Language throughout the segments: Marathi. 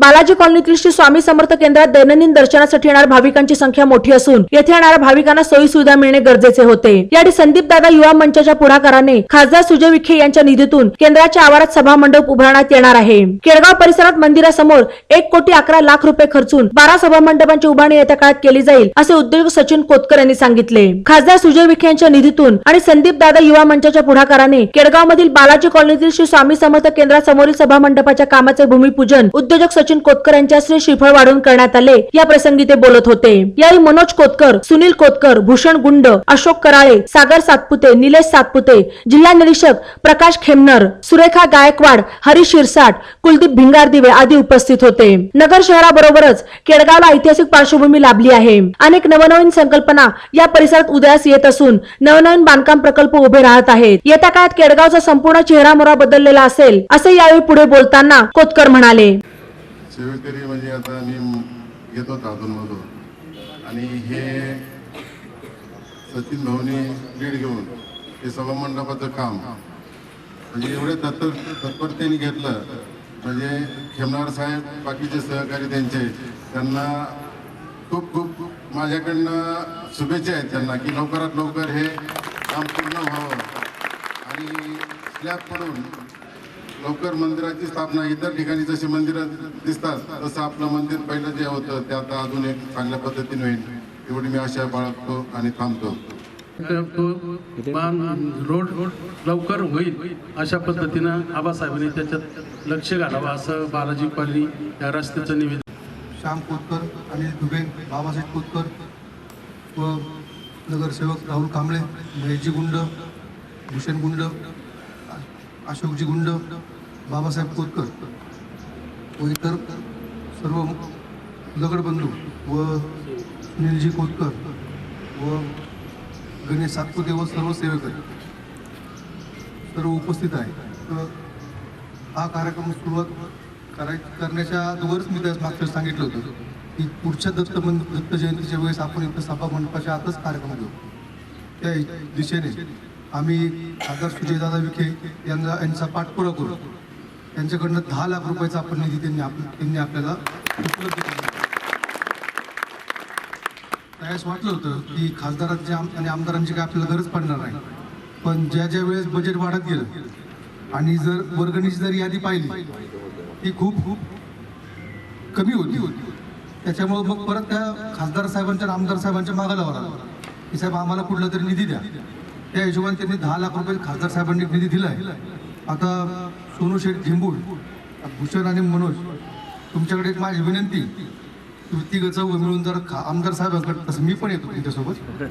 बालाजी कॉलनीतील श्री स्वामी समर्थ केंद्रात दैनंदिन दर्शनासाठी येणाऱ्या भाविकांची संख्या मोठी असून येथे येणाऱ्या भाविकांना सोयी सुविधा मिळणे गरजेचे होते. यावेळी संदीप दादा युवा मंचाच्या पुढाकाराने खासदार सुजय विखे यांच्या निधीतून केंद्राच्या आवारात सभा मंडप उभारण्यात येणार आहे. केळगाव परिसरात मंदिरासमोर एक कोटी अकरा लाख रुपये खर्चून बारा सभा मंडपांची उभारणी येत्या काळात केली जाईल असे उद्योग सचिन कोतकर यांनी सांगितले. खासदार सुजय विखे यांच्या निधीतून आणि संदीप दादा युवा मंचाच्या पुढाकाराने केळगाव मधील बालाजी कॉलनीतील श्री स्वामी समर्थ केंद्रासमोरील सभा मंडपाच्या कामाचे भूमिपूजन उद्योजक सचिन कोतकर यांच्या श्री श्रीफळ वाढून करण्यात आले या प्रसंगी ते बोलत होते. यावेळी मनोज कोतकर सुनील कोतकर भूषण गुंड अशोक कराळे सागर सातपुते निलेश सातपुते जिल्हा निरीक्षक प्रकाश खेमनर सुरेखा गायकवाड हरीश शिरसाट कुलदीप भिंगारदिवे आदी उपस्थित होते. नगर शहराबरोबरच केडगावला ऐतिहासिक पार्श्वभूमी लाभली आहे. अनेक नवनवीन संकल्पना या परिसरात उदयास येत असून नवनवीन बांधकाम प्रकल्प उभे राहत आहेत. येत्या काळात केडगावचा संपूर्ण चेहरा मोरा बदललेला असेल असे यावेळी पुढे बोलताना कोतकर म्हणाले. सेवेकरी म्हणजे आता मी घेतो अधूनमधून आणि हे सचिन भाऊनी लीड घेऊन हे सभामंडपाचं काम. म्हणजे एवढे तत्पर तत्परतेने घेतलं. म्हणजे खेमनार साहेब बाकीचे सहकारी त्यांचे त्यांना खूप खूप माझ्याकडनं शुभेच्छा आहेत त्यांना की लवकरात लवकर हे काम पूर्ण व्हावं. आणि स्लॅब पडून लवकर मंदिराची स्थापना इतर ठिकाणी जशी मंदिरं दिसतात तसं आपलं मंदिर पहिलं जे होतं ते आता अजून एक चांगल्या पद्धतीने होईल. एवढी मी आशा बाळगतो आणि थांबतो. रोड लवकर होईल अशा पद्धतीनं आबासाहेबांनी त्याच्यात लक्ष घालावं असं बालाजी कॉलनी या रस्त्याचं निवेदन. श्याम कोतकर अनिल दुबे बाबासाहेब कोतकर व नगरसेवक राहुल कांबळे महेशजी गुंड भूषण गुंड अशोकजी गुंड बाबासाहेब कोतकर व इतर सर्व दगडबंधू व सुनीलजी कोतकर व गणेश सातपुते व सर्व सेवेकरी सर्व उपस्थित आहे हा कार्यक्रम सुरुवात कराय करण्याच्या अगोदरच मी त्यास मागच्या सांगितलं होतं की पुढच्या दत्त दत्त जयंतीच्या वेळेस आपण इथं सभा मंडपाच्या आतच कार्यक्रम घेऊ. त्या दिशेने आम्ही खासदार सुजयदादा विखे यांना यांचा पाठपुरा करू. त्यांच्याकडनं दहा लाख रुपयाचा आपण निधी त्यांनी आप त्यांनी आपल्याला उपलब्ध केला त्यावेळेस वाटलं होतं की खासदारांची आम- आणि आमदारांची काय आपल्याला गरज पडणार नाही. पण ज्या ज्या वेळेस बजेट वाढत गेलं आणि जर वर्गणीची जर यादी पाहिली ती खूप खूप कमी होती. त्याच्यामुळे मग परत त्या खासदार साहेबांच्या आमदार साहेबांच्या मागं लावा लागला. की साहेब आम्हाला कुठला तरी निधी द्या. त्या हिशोबाने त्यांनी दहा लाख रुपये खासदार साहेबांनी निधी दिला आहे आता सोनू शेठ झिंबूड भूषण आणि मनोज तुमच्याकडे एक माझी विनंती तुम्ही तिघं मिळून जर खा आमदार साहेबांकडे तसं मी पण येतो तुमच्यासोबत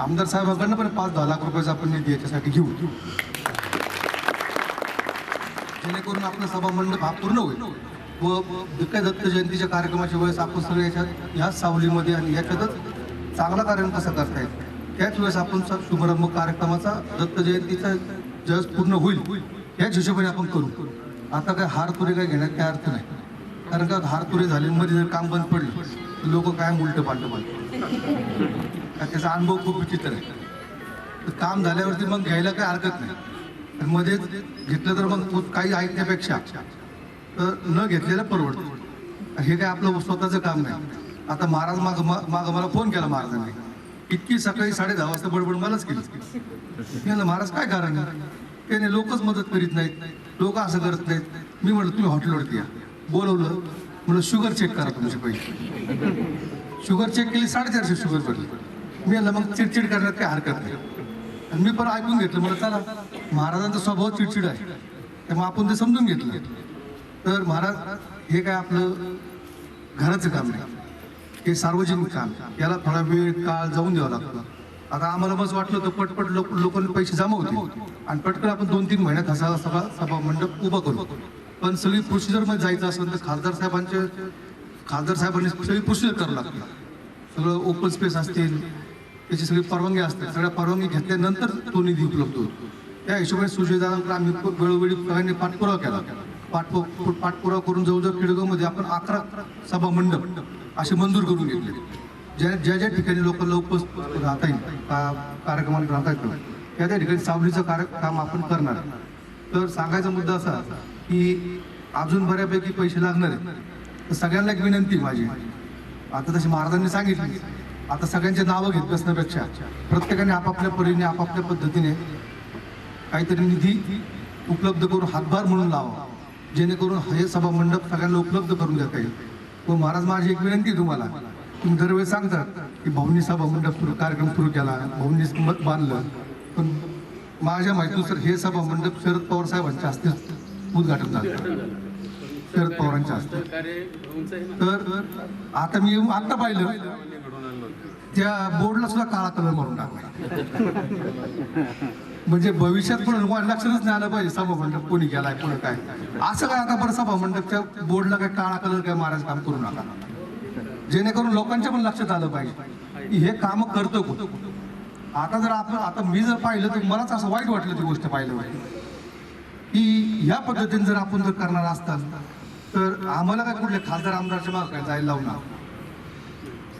आमदार साहेबांकडनं पण पाच दहा लाख रुपयाचा आपण निधी याच्यासाठी घेऊ. जेणेकरून आपलं सभामंडप हा पूर्ण होईल. व काय दत्त जयंतीच्या कार्यक्रमाच्या वेळेस आपण सगळे याच्यात ह्याच सावलीमध्ये आणि याच्यातच चांगला कार्यक्रम कसा करता येईल? त्याच वेळेस आपण शुभारंभ कार्यक्रमाचा दत्त जयंतीचा जस पूर्ण होईल याच हिशोबाने आपण करू. आता काय हार तुरे काय घेण्यात काय अर्थ नाही. कारण का हार तुरे झाले मध्ये जर काम बंद पडलं तर लोक काय उलट पालट पाहिजे त्याचा अनुभव खूप विचित्र आहे. तर काम झाल्यावरती मग घ्यायला काही हरकत नाही. आणि मध्येच घेतलं तर मग काही ऐकण्यापेक्षा तर न घेतलेलं परवडतं. हे काय आपलं स्वतःचं काम नाही. आता महाराज माग माग मला फोन केला महाराजांनी. इतकी सकाळी साडे दहा वाजता बडबड मलाच केली. याला महाराज काय कारण त्याने लोकच मदत करीत नाहीत. लोक असं करत नाहीत. मी म्हटलं तुम्ही हॉटेलवरती या. बोलवलं. म्हणलं शुगर चेक करा तुमचे पैसे शुगर चेक केली साडेचारशे शुगर पडली मी याला मग चिडचिड करण्यात काही हरकत नाही. आणि मी पण ऐकून घेतलं. मला चला महाराजांचा स्वभाव चिडचिड आहे. त्यामुळे आपण ते समजून घेतलं. तर महाराज हे काय आपलं घराचं काम नाही. हे सार्वजनिक काम याला थोडा वेळ काळ जाऊन द्यावा लागतो. आता आम्हाला मग वाटलं तर पटपट लोक लोकांनी पैसे जमा होते आणि पटकन आपण दोन तीन महिन्यात हा सभा सभा मंडप उभा करू. पण सगळी प्रोसिजरमध्ये जायचं असेल तर खासदार साहेबांचे खासदार साहेबांनी सगळी प्रोसिजर करावं लागते. सगळं ओपन स्पेस असतील त्याची सगळी परवानगी असते. सगळ्या परवानगी घेतल्यानंतर तो निधी उपलब्ध होतो. त्या हिशोबाने सुजयदारांकडे आम्ही वेळोवेळी पाठपुरावा केला. पाठपु पाठपुरावा करून जवळजवळ खेडेगावमध्ये आपण अकरा सभा मंडप असे मंजूर करून घेतले ज्या ज्या ज्या ठिकाणी लोकांना उपस्थित राहता येईल का कार्यक्रमाला राहता येतो त्या त्या ठिकाणी सावलीचं कार्य काम आपण करणार तर सांगायचा मुद्दा असा की अजून बऱ्यापैकी पैसे लागणार आहेत. तर सगळ्यांना एक विनंती माझी. आता तशी महाराजांनी सांगितली. आता सगळ्यांचे नावं घेत बसण्यापेक्षा प्रत्येकाने आपापल्या परीने आपापल्या पद्धतीने काहीतरी निधी उपलब्ध करून हातभार म्हणून लावा. जेणेकरून हे सभा मंडप सगळ्यांना उपलब्ध करून देता येईल. व महाराज माझी एक विनंती तुम्हाला. तुम्ही दरवेळेस सांगतात की भाऊनी सभा मंडप सुरू कार्यक्रम सुरू केला भाऊनी मत बांधलं. पण माझ्या माहितीनुसार हे सभा मंडप शरद पवार साहेबांच्या हस्ते उद्घाटन झालं. शरद पवारांच्या हस्ते. तर आता मी आत्ता पाहिलं. त्या बोर्डला सुद्धा काळा कलर मारून टाकला. म्हणजे भविष्यात पण लोकांना लक्षातच नाही आलं पाहिजे. सभा मंडप कोणी गेलाय कोणी काय? असं काय आता बरं सभा मंडपच्या बोर्डला काय काळा कलर काय महाराज काम करू नका. जेणेकरून लोकांच्या पण लक्षात आलं पाहिजे की हे काम करतो कोण? आता जर आपण आता मी जर पाहिलं तर मलाच असं वाईट वाटलं ती गोष्ट पाहिलं पाहिजे. की ह्या पद्धतीने जर आपण जर करणार असताल तर आम्हाला काय कुठल्या खासदार आमदारच्या मागे काय जायला लावू ना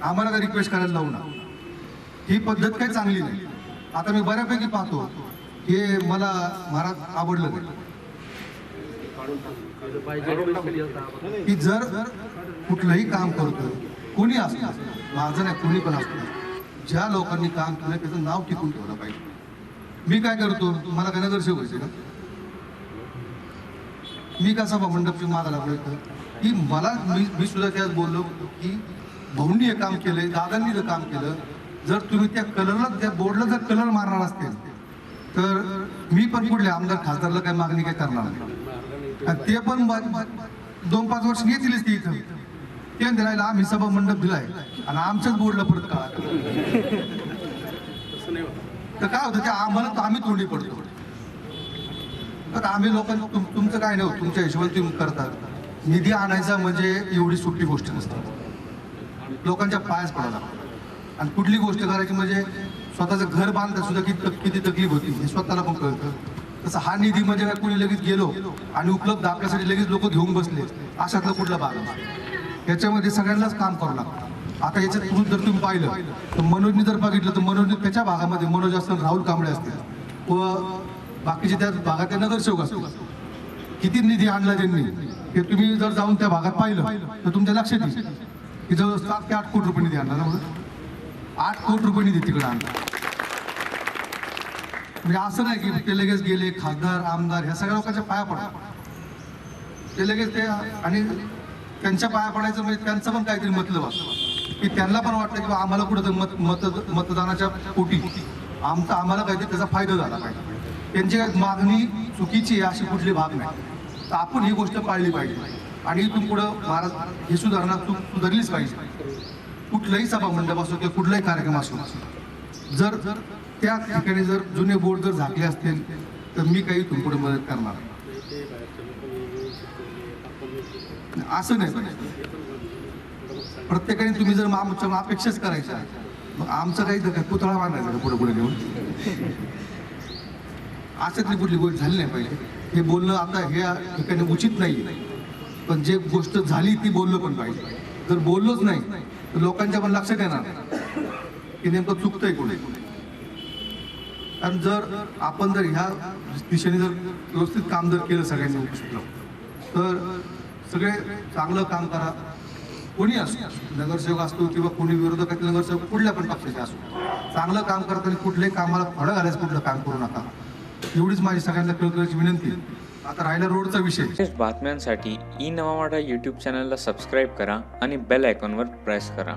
आम्हाला काय रिक्वेस्ट करायला लावू ना ही पद्धत काही चांगली नाही. आता मी बऱ्यापैकी पाहतो. हे मला महाराज आवडलं नाही. की जर कुठलंही काम करतो कोणी असतो माझं नाही कोणी पण असतो ज्या लोकांनी काम केलं त्याचं नाव टिकून ठेवलं पाहिजे. मी काय करतो मला काय नगरसेवक व्हायचे का? मी का सभा मंडपची मागा लागलोय की मला मी मी सुद्धा त्यात बोललो की भाऊंनी हे काम केलंय दादांनी हे काम केलं जर तुम्ही त्या कलरला त्या बोर्डला जर कलर मारणार असतील तर मी पण पुढल्या आमदार खासदारला काही मागणी काही करणार नाही. आणि ते पण दोन पाच वर्ष येतीलच ते इथं. ते दिलायला आम्ही सभा मंडप दिलाय. आणि आमच्याच बोर्डला परत काळा तर काय होतं ते आम्हाला तर आम्ही तोंडी पडतो. तर आम्ही लोकांना तुम तुमचं काय नाही तुमच्या हिशोबाने तुम्ही करतात. निधी आणायचा म्हणजे एवढी सोपी गोष्ट नसते. लोकांच्या पायाच पडायला आणि कुठली गोष्ट करायची म्हणजे स्वतःचं घर बांधता सुद्धा किती किती तकलीफ होती. हे स्वतःला पण कळतं. तसं हा निधी म्हणजे काय? कुणी लगेच गेलो आणि उपलब्ध आपल्यासाठी लगेच लोक घेऊन बसले. अशातला कुठला भाग याच्यामध्ये सगळ्यांनाच काम करावं लागतं. आता याच्यात तुम्ही जर तुम्ही पाहिलं तर मनोजने जर बघितलं तर मनोजने त्याच्या भागामध्ये मनोज असतात राहुल कांबळे असतील. व बाकीचे त्या भागातले नगरसेवक असतील. किती निधी आणला त्यांनी? हे तुम्ही जर जाऊन त्या भागात पाहिलं तर तुमच्या लक्षात येईल. की जवळ सात ते आठ कोटी रुपये निधी आणला ना आठ कोटी रुपये निधी तिकडे आणला. म्हणजे असं नाही की ते लगेच गेले खासदार आमदार ह्या सगळ्या लोकांच्या पाया पडा ते लगेच ते आणि त्यांच्या पाया पडायचं म्हणजे त्यांचं पण काहीतरी मतलब असतं. की त्यांना पण वाटतं की बा आम्हाला कुठं मत मत मतदानाच्या पोटी. आमचा आम्हाला काहीतरी त्याचा फायदा झाला पाहिजे. त्यांची मागणी चुकीची आहे अशी कुठली भाग नाही. तर आपण ही गोष्ट पाळली पाहिजे. आणि इथून पुढं महाराज ही सुधारणा चूक सुधारलीच पाहिजे. कुठलाही सभा मंडप असो किंवा कुठलाही कार्यक्रम असो जर जर त्या ठिकाणी जर जुने बोर्ड जर झाकले असतील तर मी काही इथून पुढे मदत करणार असं नाही. प्रत्येकाने तुम्ही जर आमच्या अपेक्षाच करायच्या. मग आमचं काही पुतळा मांडायचा का पुढे पुढे घेऊन अशातली कुठली गोष्ट झाली नाही पाहिजे हे बोलणं आता ह्या ठिकाणी उचित नाही पण जे गोष्ट झाली ती बोललं पण पाहिजे. जर बोललोच नाही तर लोकांच्या पण लक्षात येणार नाही की नेमकं चुकतंय कुठे. कारण जर आपण जर ह्या दिशेने जर व्यवस्थित काम जर केलं सगळ्यांनी उपस्थित तर सगळे चांगलं काम करा. कोणी असो नगरसेवक असतो किंवा कोणी विरोधकातील नगरसेवक कुठल्या पण पक्षाचे असो चांगलं काम करताना कुठल्याही कामाला फळं घालायचं कुठलं काम करू नका. एवढीच माझी सगळ्यांना कळकळीची विनंती. आता राहिला रोडचा विषय. विशेष बातम्यांसाठी ई नवा यूट्यूब चॅनलला सबस्क्राईब करा आणि बेल आयकॉनवर प्रेस करा.